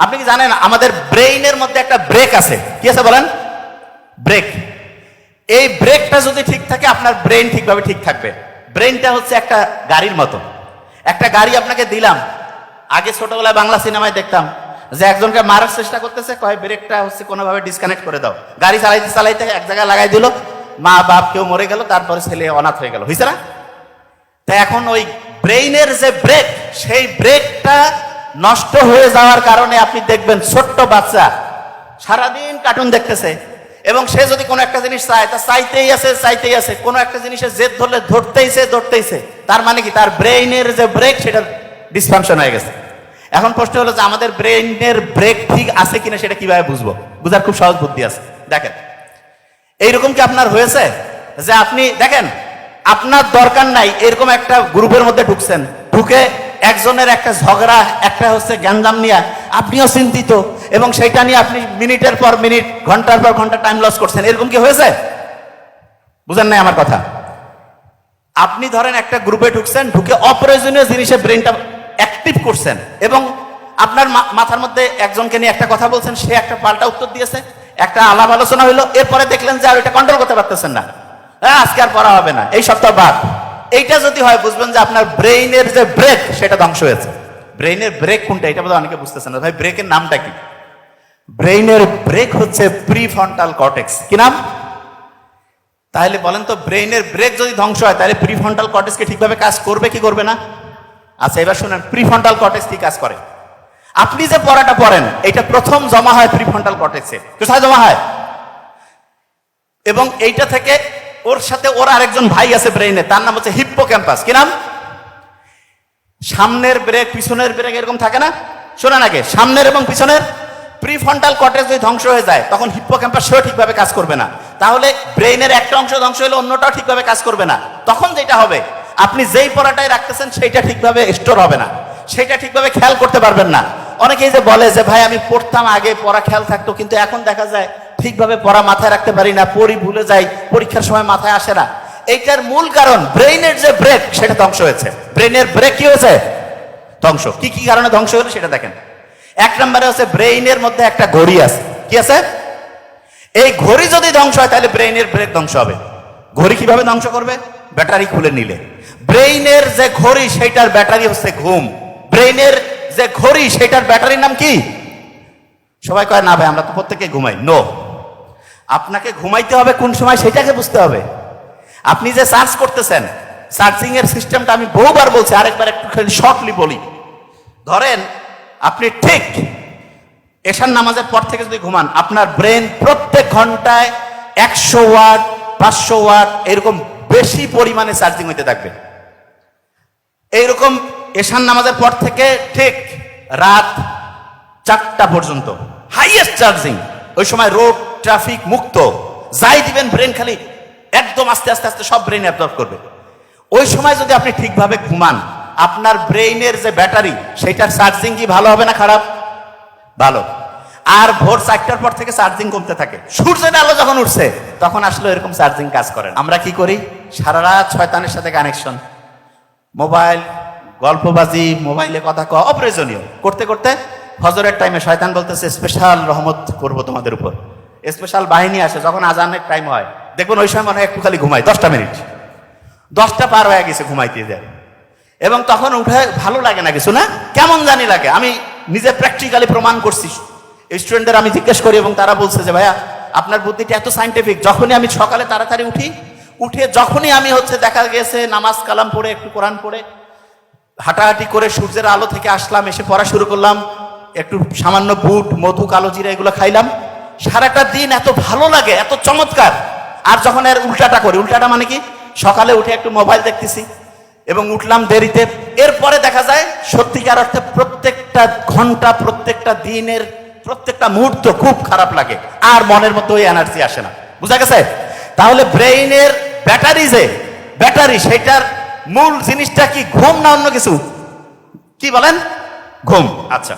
আপনি কি জানেন, আমাদের ব্রেইনের মধ্যে একটা ব্রেক আছে। কি আছে বলেন? ব্রেক। এই ব্রেকটা যদি ঠিক থাকে, আপনার ব্রেন ঠিকভাবে ঠিক থাকবে। ব্রেনটা হচ্ছে একটা গাড়ির মতো। একটা গাড়ি আপনাকে দিলাম। আগে ছোটবেলায় বাংলা সিনেমায় দেখতাম যে একজনকে মারার চেষ্টা করতেছে, কয়, ব্রেকটা হচ্ছে কোনোভাবে ডিসকানেক্ট করে দাও। গাড়ি চালাইতে চালাইতে এক জায়গায় লাগাই দিল। মা, বাপ কেউ মরে গেল, তারপরে ছেলে অনাথ হয়ে গেল। হয়েছে না? তা এখন ওই ব্রেইনের যে ব্রেক, সেই ব্রেকটা নষ্ট হয়ে যাওয়ার কারণে আপনি দেখবেন ছোট্ট বাচ্চা সারাদিন কার্টুন দেখতেছে এবং সে যদি কোনো একটা জিনিস চায়, তা চাইতেই আছে চাইতেই আছে। কোনো একটা জিনিসের জেদ ধরলে ধরতেইছে ধরতেইছে। তার মানে কি? তার ব্রেইনের যে ব্রেক সেটা ডিসফাংশন হয়ে গেছে। এখন প্রশ্ন হলো যে আমাদের ব্রেইনের ব্রেক ঠিক আছে কিনা সেটা কীভাবে বুঝব? বুঝার খুব সহজ বুদ্ধি আছে। দেখেন, এইরকম কি আপনার হয়েছে যে আপনি, দেখেন, আপনার দরকার নাই, এরকম একটা গ্রুপের মধ্যে ঢুকছেন। ঢুকে একজনের একটা ঝগড়া, একটা হচ্ছে গ্যাঞ্জাম নিয়ে। আপনিও চিন্তিত এবং সেটা নিয়ে আপনি মিনিটের পর মিনিট, ঘণ্টার পর ঘণ্টা টাইম লস করছেন। এরকম কি হয়েছে? বুঝেন নাই আমার কথা? আপনি ধরেন একটা গ্রুপে ঢুকছেন, ঢুকে অপ্রয়োজনীয় জিনিসে ব্রেনটা অ্যাক্টিভ করছেন এবং আপনার মাথার মধ্যে একজনকে নিয়ে একটা কথা বলছেন, সে একটা পাল্টা উত্তর দিয়েছে, একটা আলাপ আলোচনা হইল, এরপরে দেখলেন যে আর এটা কন্ট্রোল করতে পারতেছেন না। হ্যাঁ আজকে আর পড়া হবে না। এই সপ্তাহ বাদ। এইটা যদি হয়, বুঝবেন যে আপনার ব্রেইনের যে ব্রেক, সেটা ধ্বংস হয়েছে। ব্রেইনের ব্রেক কোনটা? এটা বোধহয় অনেকে বুঝতেছেন না। ভাই, ব্রেকের নামটা কি? ব্রেইনের ব্রেক হচ্ছে প্রিফ্রন্টাল কর্টেক্স। কি নাম? তাহলে বলেন তো, ব্রেইনের ব্রেক যদি ধ্বংস হয়, তাহলে প্রিফ্রন্টাল কর্টেক্সকে ঠিকভাবে কাজ করবে কি করবে না? আচ্ছা এবার শুনেন, প্রিফ্রন্টাল কর্টেক্স কি কাজ করে? আপনি যে পড়াটা পড়েন, এটা প্রথম জমা হয় প্রিফ্রন্টাল কর্টেক্সে। কোথায় জমা হয়? এবং এইটা থেকে ওর সাথে ওর আরেকজন ভাই আছে ব্রেইনে, তার নাম হচ্ছে হিপ্পো ক্যাম্পাস কি নাম? সামনের ব্রেক, পিছনের ব্রেক এরকম থাকে না? শোনেন আগে, সামনের এবং পিছনের প্রিফ্রন্টাল কর্টেক্স যদি ধ্বংস হয়ে যায়, তখন হিপ্পো ক্যাম্পাস সেও ঠিকভাবে কাজ করবে না। তাহলে ব্রেইনের একটা অংশ ধ্বংস হলে অন্যটাও ঠিকভাবে কাজ করবে না। তখন যেটা হবে, আপনি যেই পড়াটাই রাখতেছেন, সেইটা ঠিকভাবে স্টোর হবে না। সেটা ঠিকভাবে খেয়াল করতে পারবেন না। অনেকেই যে বলে যে, ভাই, আমি পড়তাম আগে, পড়া খেয়াল থাকতো, কিন্তু এখন দেখা যায় ঠিকভাবে পড়া মাথায় রাখতে পারি না, পড়ি ভুলে যাই, পরীক্ষার সময় মাথায় আসে না। এইটার মূল কারণ, ব্রেইনের যে ব্রেক, সেটা ধ্বংস হয়েছে। ব্রেইনের ব্রেক কি হয়েছে? ধ্বংস। কি কি কারণে ধ্বংস হলো সেটা দেখেন। এক নম্বরে হচ্ছে ব্রেইনের মধ্যে একটা ঘড়ি আছে। কি আছে? এই ঘড়ি যদি ধ্বংস হয়, তাহলে ব্রেইনের ব্রেক ধ্বংস হবে। ঘড়ি কীভাবে ধ্বংস করবে? ব্যাটারি খুলে নিলে। ব্রেইনের যে ঘড়ি সেটার ব্যাটারি হচ্ছে ঘুম। ব্রেইনের যে ঘড়ি সেটার ব্যাটারির নাম কি? সবাই কয়, না ভাই, আমরা তো প্রত্যেকে ঘুমাই। নো আপনাকে ঘুমাইতে হবে কোন সময় সেটাকে বুঝতে হবে। আপনি যে সার্চ করতেছেন সার্চিং এর সিস্টেমটা আমি বহুবার বলছি, আরেকবার একটু শর্টলি বলি। ধরেন, আপনি ঠিক এশার নামাজের পর থেকে যদি ঘুমান, আপনার ব্রেন প্রত্যেক ঘন্টায় একশো ওয়াট পাঁচশো ওয়াট এরকম বেশি পরিমাণে চার্জিং হইতে থাকবে। এইরকম এশান নামাজের পর থেকে ঠিক রাত চারটা পর্যন্ত হাইয়েস্ট চার্জিং ওই সময় রোড ট্রাফিক মুক্ত। যাই দিবেন ব্রেন খালি একদম আস্তে আস্তে আস্তে সব ব্রেন অ্যাবজর্ব করবে। ওই সময় যদি আপনি ঠিকভাবে ঘুমান, আপনার ব্রেইনের যে ব্যাটারি সেটার চার্জিং কি ভালো হবে না খারাপ? ভালো। আর ভোর চারটার পর থেকে চার্জিং কমতে থাকে। সূর্যের আলো যখন উঠছে, তখন আসলে এরকম চার্জিং কাজ করেন আমরা কি করি? সারা রাত শয়তানের সাথে কানেকশন মোবাইল, গল্পবাজি, মোবাইলে কথা কওয়া অপ্রয়োজনীয়। করতে করতে ফজরের টাইমে শয়তান বলতেছে, স্পেশাল রহমত করব তোমাদের উপর। স্পেশাল বাহিনী আসে, যখন আজানের টাইম হয়। দেখুন ওই সময় মনে হয় একটু খালি ঘুমাই দশটা মিনিট দশটা পার হয়ে গেছে ঘুমাইতে যায় এবং তখন উঠে ভালো লাগে না কিছু, না? কেমন জানি লাগে। আমি নিজে প্র্যাকটিক্যালি প্রমাণ করছি। স্টুডেন্টদের আমি জিজ্ঞেস করি এবং তারা বলছে যে, ভাইয়া, আপনার বুদ্ধিটা এত সাইন্টিফিক যখনই আমি সকালে তাড়াতাড়ি উঠি, উঠে যখনই আমি হচ্ছে দেখা গেছে নামাজ কালাম পড়ে, একটু কোরআন পড়ে, হাঁটাহাঁটি করে সূর্যের আলো থেকে আসলাম, এসে পড়া শুরু করলাম, একটু সামান্য বুট, মধু, কালো জিরা এগুলো খাইলাম সারাটা দিন এত ভালো লাগে, এত চমৎকার। আর যখন এর উল্টাটা করি, উল্টাটা মানে কি? সকালে উঠে একটু মোবাইল দেখতেছি এবং উঠলাম দেরিতে। এরপরে দেখা যায়, সত্যিকার অর্থে প্রত্যেকটা ঘণ্টা, প্রত্যেকটা দিনের, প্রত্যেকটা মুহূর্ত খুব খারাপ লাগে। আর মনের মতো ওই এনার্জি আসে না। বুঝা গেছে? তাহলে ব্রেইনের ব্যাটারি যে, ব্যাটারি, সেটার মূল জিনিসটা কি, ঘুম না অন্য কিছু? কি বলেন? ঘুম। আচ্ছা।